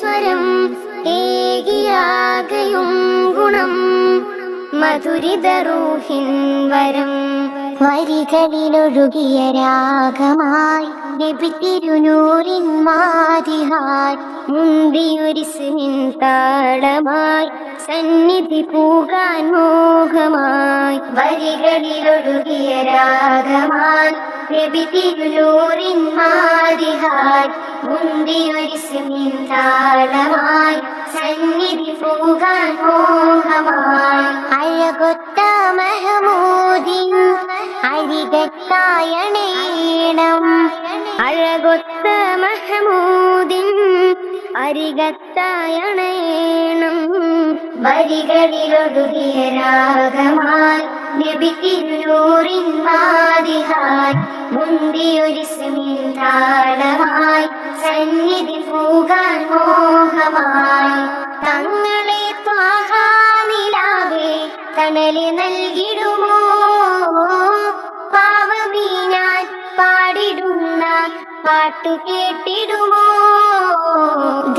സ്വരം ഏകിയാകയും ഗുണം. മധുരിതരൂഹിൻ വരം. വരികളിലൊഴുകിയ രാഗമായി നബി തിരുനൂറിൻ മാതിഹായി മുന്തിയൊരിസിൻ താളമായി സന്നിധി പൂകാൻ മോഹമായി. വരികളിലൊഴുകിയ രാഗമായി രവി തിരുനൂറിൻ മാതിഹായി മുന്തിയൊരിസിൻ താളമായി സന്നിധി പൂകാൻ മോഹമായി. അരികത്തായണേണം അഴകൊത്ത മഹമൂദിൻ അരികത്തായണേണം സിമിൻ താളമായി സന്നിധി പോകാൻ മോഹമായി. തങ്ങളെ ത്വാഹാനിലാവേ തണൽ നൽകിടുമോ പാട്ടു കേട്ടിടുമോ?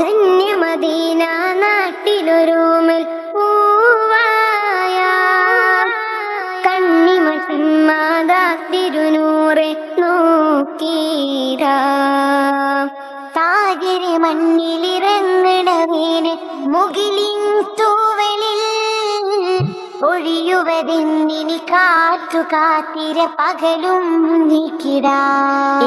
ധന്യമദീന നാട്ടിലൊരു പൂവായ കണ്ണിമട്ടും മാതാ തിരുനൂറെ നോക്കീരാ താകരെ മണ്ണിലിറങ്ങണവേന് മുകിലിൻ തൂവലിൽ ഒഴിയുവതെന്നിനി കാത്തു കാത്തിര പകലും നീക്കിടാ.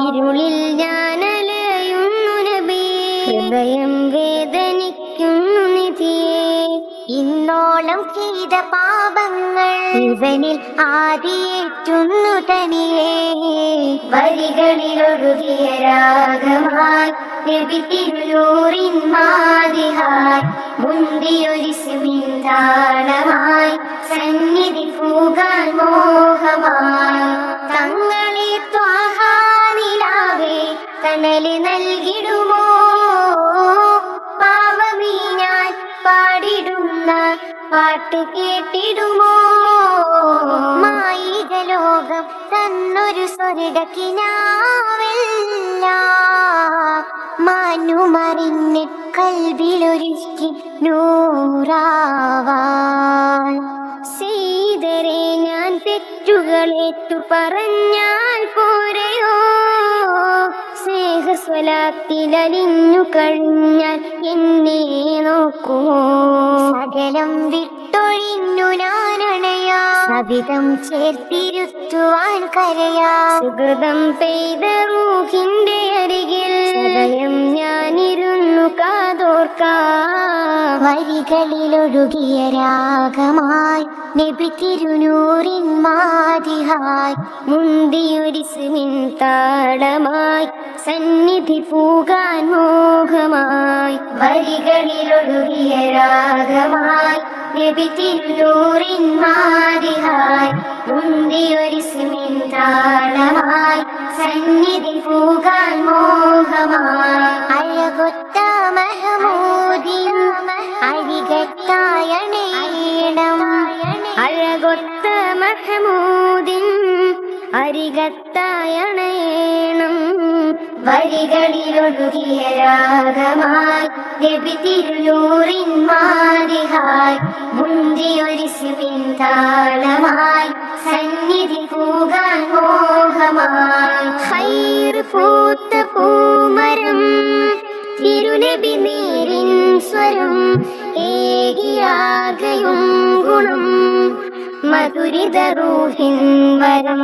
ഇരുളിൽ ഞാനലയുന്നു നബി. ഹൃദയം വേദനിക്കുന്നു നിധിയേ. ഇന്നോളം ചെയ്ത പാപങ്ങൾ ഇവനിൽ ആദിയേറ്റുന്നു തനിയേ. വരികളിലൊഴുകിയ രാഗമായി നബി തിരുനൂറിൻ മാതിഹായി മുന്തിയൊരു സിമിന്താളമായി സന്നിധി പൂകാൻ മോഹമായി. തങ്ങളെ ത്വാഹാനിലാവേ തണൽ നൽകിടുമോ? പാവമീ ഞാൻ പാടിടുന്ന പാട്ട് കേട്ടിടുമോ മായിക ലോകം തന്നൊരു സ്വർഗക്കിനാവില്ല മാനുമറിഞ്ഞ് കൽവിലൊരുക്കി നൂറാവാൻ സീതരെ ഞാൻ തെറ്റുകളേറ്റു പറഞ്ഞാൽ പോരയോ? സ്നേഹസ്വലാത്തിലലിഞ്ഞു കഴിഞ്ഞാൽ എന്നെ നോക്കുമോ സകലം വിട്ടൊഴിഞ്ഞു ഞാനണയാ സവിധം ചേർത്തിരുത്തുവാൻ കരയാ. സുഹൃതം പെയ്ത റൂഹിന്റെ അരികിൽ ഹൃദയം ഞാനിരുന്നു കാതോർക്കാ. വരികളിലൊഴുകിയ രാഗമായി നബി തിരുനൂറിൻ മാതിഹായി. മുന്തിയൊരിസുമിൻ താളമായി സന്നിധി പൂകാൻ മോഹമായി. വരികളിലൊഴുകിയ രാഗമായി തിരുനൂറിൻ മാതിഹായി മുന്തിയൊരു സിമിൻ താളമായി സന്നിധി പൂകാൻ മോഹമായി. അഴകൊത്ത അഴകൊത്ത മഹമൂദിൻ അരികത്തായണേണം വരികളിലൊഴുകിയ രാഗമായി നബി തിരുനൂറിൻ മാതിഹായി മുന്തിയൊരു സിമിൻ താളമായി സന്നിധി പൂകാൻ മോഹമായി. പൂത്ത പൂമരം തിരുനബി നീരിൻ സ്വരം ഏകിയാകയും ഗുണം മധുരിത റൂഹിൻ വരം.